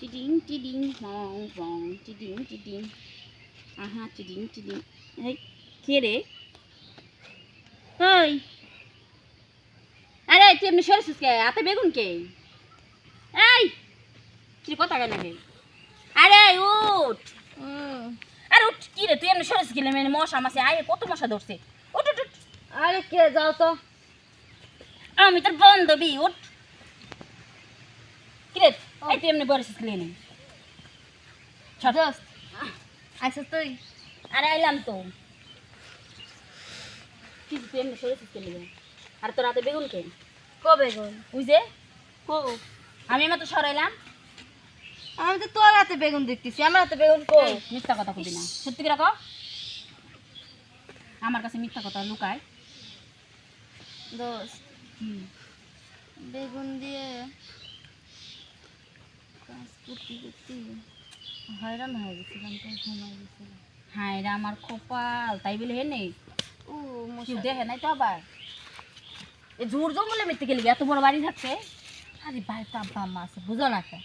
Seeding চিডিং হং বং চিডিং চিডিং আহা চিডিং চিডিং এই কে রে ওই আরে তুই এমনি সরেছিস কে হাতে বেগুন কে এই কি কথা কেন কে আরে উঠ আরে উঠ কি রে তুই এমনি সরেছিস গেলে মানে মশা মাসে আয় কত মশা ধরছে উঠ উঠ আরে কে যাও তো আমি তোর বান্ধবী উঠ কি রে এই তুই এমনি গেলে নেই দোস্ত। আচ্ছা তুই? আরে আইলাম তো। কি তুই এমনি সরেছিস গেলে আর তোর হাতে বেগুন কে? কবে গো বুঝে কো? আমি আমার তো সরাইলাম। আমি তো তোর হাতে বেগুন দেখতেছি। আমার হাতে বেগুন কো? মিথ্যা কথা কবি না। সত্যি করে কও। আমার কাছে মিথ্যা কথা লুকায়। দোস্ত। বেগুন দিয়ে করতে করতে। হয়রান হয়ে গেছিলাম তো ঘুমাই গেছিলাম। হায় রে আমার কপাল তাই বলে হে নেই। ও কেউ দেখে নাই তো আবার। এ জোর জঙ্গলে মিথ্যে গেলি এত বড় বাড়ি আরে বাড়িতে আব্বা আম্মা আছে বুঝো না কা?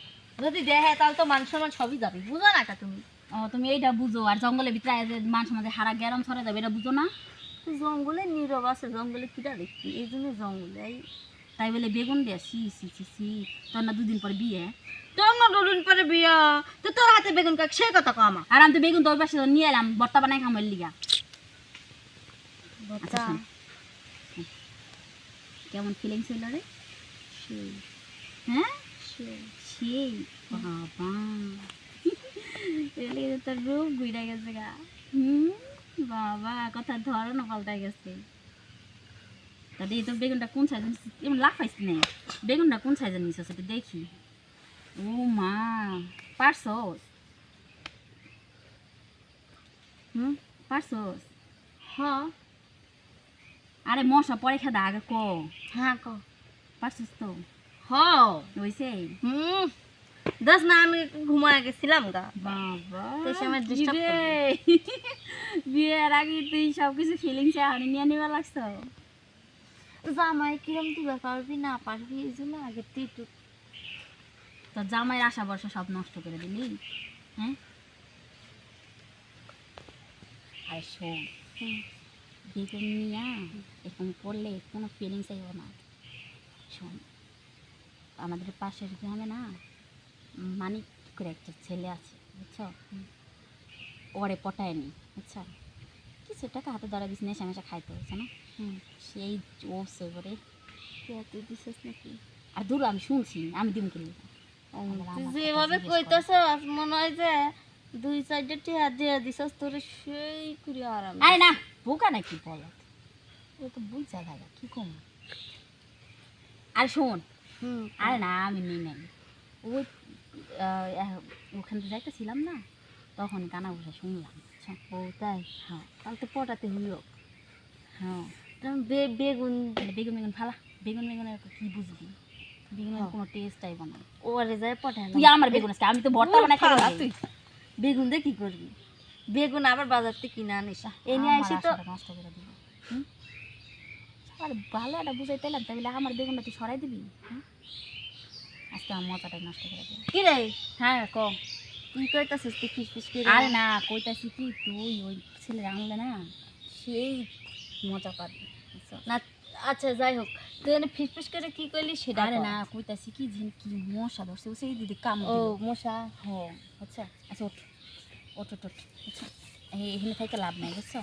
যদি দেখে তাহলে তো মান সম্মান সবই যাবে বুঝো না কা তুমি? ও তুমি এইটা বুঝো আর জঙ্গলের ভিতরে মানুষ মাঝে হারা গ্যারম ছড়ে যাবে এটা বুঝো না? জঙ্গলে নীরব আছে জঙ্গলে কিটা দেখছি এই জন্য জঙ্গলে তাই বলে বেগুন দিয়ে সি সি সি সি তোর না দুদিন পরে বিয়ে? পরে বিয়া। তো তোর হাতে বেগুন কাক সে কথা কো আমার। আর আমি তো বেগুন তোর পাশে নিয়ে এলাম বর্তা বানাই খামার লিগা। আচ্ছা, শোন। কেমন ফিলিংস হইল রে? হ্যাঁ? সেই। বাবা। এলে তোর রূপ ঘুরে গেছে গা। হুম? বাবা কথা ধরনও গেছে। তাহলে এই তোর বেগুনটা কোন সাইজ এমন লাফাইস নেই বেগুনটা কোন সাইজের নিছ সেটা দেখি। ও মা পারছস? হুম পারছস? হ্যাঁ আরে মশা পরে খেদা আগে ক। হ্যাঁ কো। পারছিস তো? হ্যাঁ হইছে হুম। দশ না আমি ঘুমায় গেছিলাম গা। বাবা? বিয়ের আগে তুই সব কিছু ফিলিংস এখন নিয়ে নিবা লাগছ। জামাই কিরম দিবা পারবি না পারবি এই জন্য আগে তুই তোর জামাইয়ের আশা বর্ষা সব নষ্ট করে দিলি? হ্যাঁ? আরে শোন। বেগুন নিয়া এরকম করলে কোনো ফিলিংস আইব না। শোন আমাদের পাশের গ্রামে না? মানিক করে একটা ছেলে আছে বুঝছ? ওরে পটায়নি বুঝছ? কিছু টাকা হাতে ধরা দিস নেশা মেশা খাইতে হয়েছে না? হুম। সেই ওসে করে তুই দিছিস নাকি? আর দূর আমি শুনছি আমি দিম কিনলি তুই যেভাবে কইতাছ মনে হয় যে দুই চারটে টিয়া দিয়ে দিছস তোর সেই করে আরাম আরে না বোকা নাকি বল? ও তো বুঝা লাগে কি কম? আর শোন আরে না আমি নিই নাই। ওই ওখানে যাইতেছিলাম না তখন কানা বসে শুনলাম। ও তাই? হ্যাঁ। তাহলে তো পটাতে হইল হ্যাঁ। বে- বেগুন বেগুন বেগুন ফালা। বেগুন বেগুনের কি বুঝবি? বেগুনের। কোনো টেস্ট আইব না। তুই আমার বেগুন আজকে আমি তো ভর্তা বানাই খাব তুই। বেগুন দিয়ে কি করবি? বেগুন আবার বাজার থেকে কিনে আনিস। এই নিয়ে আসি তো। নষ্ট করে দিব? আর ভালো একটা বুঝাইতে আমার বেগুনটা তুই সরাই দিবি। আজকে আমার মজাটাই নষ্ট করে দিবি। কি রে? হ্যাঁ ক। তুই কইতাছিস তুই ফিস ফিস করে? আরে না কইতাছি কি তুই ওই ছেলে আনলে না সেই মজা পাবি। না আচ্ছা যাই হোক। তুই এনে ফিস ফিস করে কি কইলি সেটা আরে। না কইতাছি কি যেন কি মশা ধরছে ও সেই দিদি কাম ও মশা। হ আচ্ছা আচ্ছা ওঠ ওঠ ওঠ ওঠ আচ্ছা। এই এখানে থেকে লাভ নাই বুঝছ।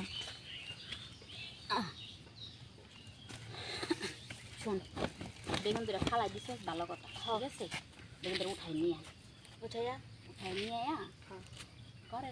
শোন বেগুন দুটা ফালাই দিছে ভালো কথা ঠিক আছে? বেগুন দুটা উঠাই নিয়ে। উঠাইয়া? উঠাই নিয়ে আয়া করে